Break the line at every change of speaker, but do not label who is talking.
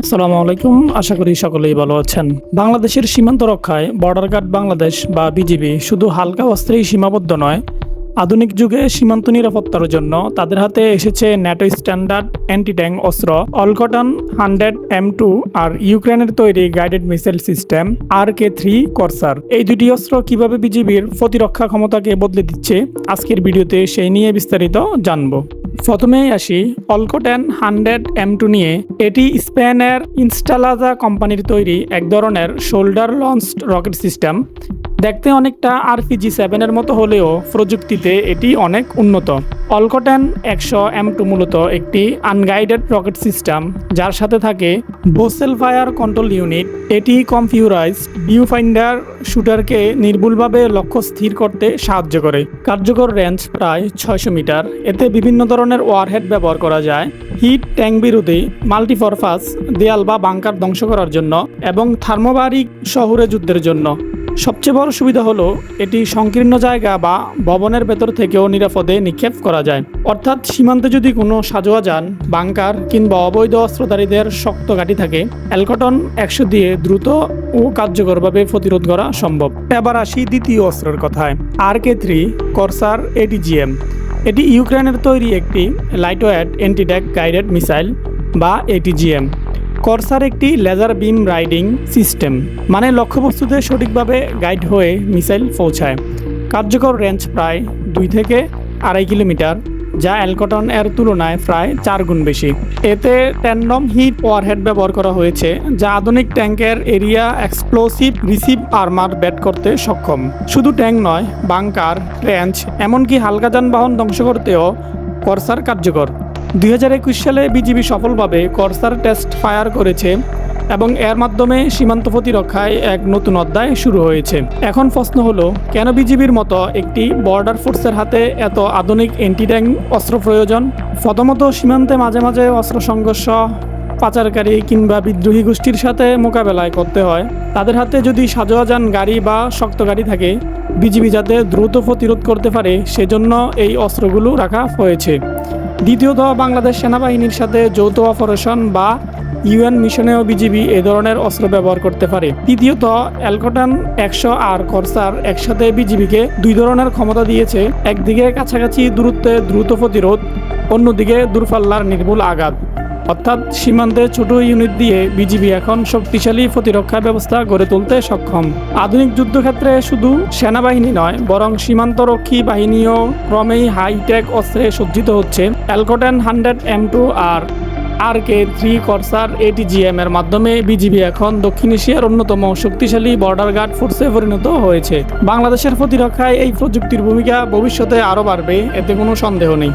আসসালামু আলাইকুম। আশা করি সকলেই ভালো আছেন। বাংলাদেশের সীমান্ত রক্ষায় বর্ডার গার্ড বাংলাদেশ বা বিজিবি শুধু হালকা অস্ত্রেই সীমাবদ্ধ নয়, আধুনিক যুগে সীমান্ত নিরাপত্তার জন্য তাদের হাতে এসেছে ন্যাটো স্ট্যান্ডার্ড অ্যান্টি ট্যাঙ্ক অস্ত্র অলকটন হান্ড্রেড এম টু আর ইউক্রেনের তৈরি guided missile system R K three Corsar এই দুটি অস্ত্র কীভাবে বিজিবির প্রতিরক্ষা ক্ষমতাকে বদলে দিচ্ছে, আজকের ভিডিওতে সেই নিয়ে বিস্তারিত জানব। প্রথমেই আসি অলকোটেন হান্ড্রেড এম টু নিয়ে। এটি স্পেনের ইনস্টালাজা কোম্পানির তৈরি এক ধরনের শোল্ডার লঞ্চড রকেট সিস্টেম। দেখতে অনেকটা আরপিজি সেভেনের মতো হলেও প্রযুক্তিতে এটি অনেক উন্নত। অলকোটেন একশো এম টু মূলত একটি আনগাইডেড রকেট সিস্টেম যার সাথে থাকে বোসেল ফায়ার কন্ট্রোল ইউনিট এটি কম্পিউটারাইজ ভিউ ফাইন্ডার শুটারকে নির্ভুলভাবে লক্ষ্য স্থির করতে সাহায্য করে। কার্যকর রেঞ্জ প্রায় ছয়শো মিটার। এতে বিভিন্ন ধরনের ওয়ারহেড ব্যবহার করা যায়। হিট ট্যাঙ্ক বিরোধী মাল্টিপারপাস দেয়াল বা বাংকার ধ্বংস করার জন্য এবং থার্মোবারিক শহুরে যুদ্ধের জন্য। সবচেয়ে বড় সুবিধা হলো এটি সংকীর্ণ জায়গা বা ভবনের ভেতর থেকেও নিরাপদে নিক্ষেপ করা যায়। অর্থাৎ সীমান্তে যদি কোনো সাজোয়া যান, বাংকার কিংবা অবৈধ অস্ত্রধারীদের শক্ত ঘাঁটি থাকে, অ্যালকটন একশো দিয়ে দ্রুত ও কার্যকরভাবে প্রতিরোধ করা সম্ভব। এবার আসি দ্বিতীয় অস্ত্রের কথায় আর কে থ্রি কর্সার এটিজিএম। এটি ইউক্রেনের তৈরি একটি লাইটওয়েট অ্যান্টিড্যাক গাইডেড মিসাইল বা এটিজিএম। কর্সার একটি লেজার বিম রাইডিং সিস্টেম মানে লক্ষ্যবস্তুতে সঠিকভাবে গাইড হয়ে মিসাইল পৌঁছায়। কার্যকর রেঞ্জ প্রায় দুই থেকে আড়াই কিলোমিটার, যা অ্যালকটন এর তুলনায় প্রায় চার গুণ বেশি। এতে ট্যান্ডম হিট ওয়ারহেড ব্যবহার করা হয়েছে, যা আধুনিক ট্যাঙ্কের এরিয়া এক্সপ্লোসিভ রিসিভ আর্মার ব্যাট করতে সক্ষম। শুধু ট্যাঙ্ক নয়, বাংকার ট্রেঞ্চ এমনকি হালকা যানবাহন ধ্বংস করতেও কর্সার কার্যকর। দুই হাজার একুশ সালে বিজিবি সফলভাবে কর্সার টেস্ট ফায়ার করেছে এবং এর মাধ্যমে সীমান্ত প্রতিরক্ষায় এক নতুন অধ্যায় শুরু হয়েছে। এখন প্রশ্ন হলো, কেন বিজিবির মতো একটি বর্ডার ফোর্সের হাতে এত আধুনিক অ্যান্টি ট্যাঙ্ক অস্ত্র প্রয়োজন? প্রথমত, সীমান্তে মাঝে মাঝে অস্ত্র সংঘর্ষ, পাচারকারী কিংবা বিদ্রোহী গোষ্ঠীর সাথে মোকাবেলায় করতে হয়। তাদের হাতে যদি সাজোয়া যান গাড়ি বা শক্ত গাড়ি থাকে, বিজিবি যাতে দ্রুত প্রতিরোধ করতে পারে, সেজন্য এই অস্ত্রগুলো রাখা হয়েছে। দ্বিতীয়ত বাংলাদেশ সেনাবাহিনীর সাথে যৌথ অপারেশন বা ইউএন মিশনেও বিজিবি এ ধরনের অস্ত্র ব্যবহার করতে পারে। তৃতীয়ত অ্যালকটন, একশো আর করসার একসাথে বিজিবিকে দুই ধরনের ক্ষমতা দিয়েছে। একদিকে কাছাকাছি দূরত্বে দ্রুত প্রতিরোধ, অন্যদিকে দূরপাল্লার নির্ভুল আঘাত। অর্থাৎ সীমান্তে ছোট ইউনিট দিয়ে বিজিবি এখন শক্তিশালী প্রতিরক্ষা ব্যবস্থা গড়ে তুলতে সক্ষম। আধুনিক যুদ্ধক্ষেত্রে শুধু সেনাবাহিনী নয়, বরং সীমান্তরক্ষী বাহিনীও ক্রমেই হাইটেক অস্ত্রে সজ্জিত হচ্ছে। অ্যালকোটেন হান্ড্রেড এম টু আর R K three Corsar ATGM এর মাধ্যমে বিজিবি এখন দক্ষিণ এশিয়ার অন্যতম শক্তিশালী বর্ডার গার্ড ফোর্সে পরিণত হয়েছে। বাংলাদেশের প্রতিরক্ষায় এই প্রযুক্তির ভূমিকা ভবিষ্যতে আরও বাড়বে, এতে কোনো সন্দেহ নেই।